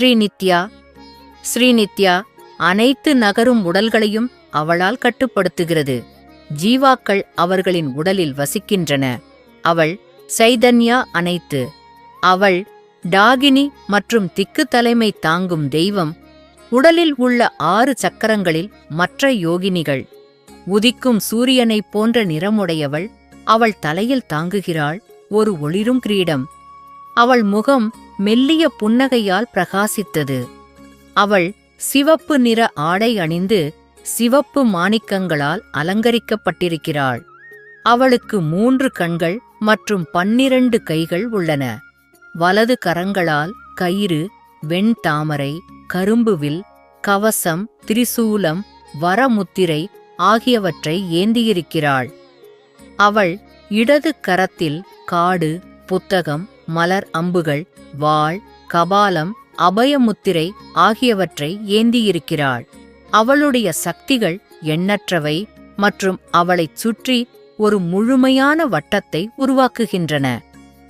ஸ்ரீநித்யா ஸ்ரீநித்யா அனைத்து நகரும் உடல்களையும் அவளால் கட்டுப்படுத்துகிறது. ஜீவாக்கள் அவர்களின் உடலில் வசிக்கின்றன. அவள் சைதன்யா அனைத்து. அவள் டாகினி மற்றும் திக்கு தலைமை தாங்கும் தெய்வம். உடலில் உள்ள ஆறு சக்கரங்களில் மற்ற யோகினிகள். உதிக்கும் சூரியனைப் போன்ற நிறமுடையவள் அவள் தலையில் தாங்குகிறாள். ஒரு ஒளிரும் கிரீடம். அவள் முகம் மெல்லிய புன்னகையால் பிரகாசித்தது. அவள் சிவப்பு நிற ஆடை அணிந்து சிவப்பு மாணிக்கங்களால் அலங்கரிக்கப்பட்டிருக்கிறாள். அவளுக்கு மூன்று கண்கள் மற்றும் பன்னிரண்டு கைகள் உள்ளன. வலது கரங்களால் கயிறு வெண்தாமரை கரும்புவில் கவசம் திரிசூலம் வரமுத்திரை ஆகியவற்றை ஏந்தியிருக்கிறாள். அவள் இடது கரத்தில் காடு புத்தகம் மலர் அம்புகள் வாள் கபாலம் அபயமுத்திரை ஆகியவற்றை ஏந்தியிருக்கிறாள். அவளுடைய சக்திகள் எண்ணற்றவை மற்றும் அவளைச் சுற்றி ஒரு முழுமையான வட்டத்தை உருவாக்குகின்றன.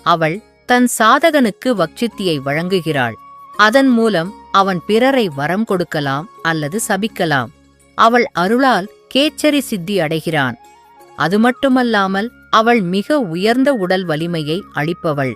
அவள் தன் சாதகனுக்கு வக்சித்தியை வழங்குகிறாள். அதன் மூலம் அவன் பிறரை வரம் கொடுக்கலாம் அல்லது சபிக்கலாம். அவள் அருளால் கேச்சரி சித்தி அடைகிறான். அது மட்டுமல்லாமல் அவள் மிக உயர்ந்த உடல் வலிமையை அளிப்பவள்.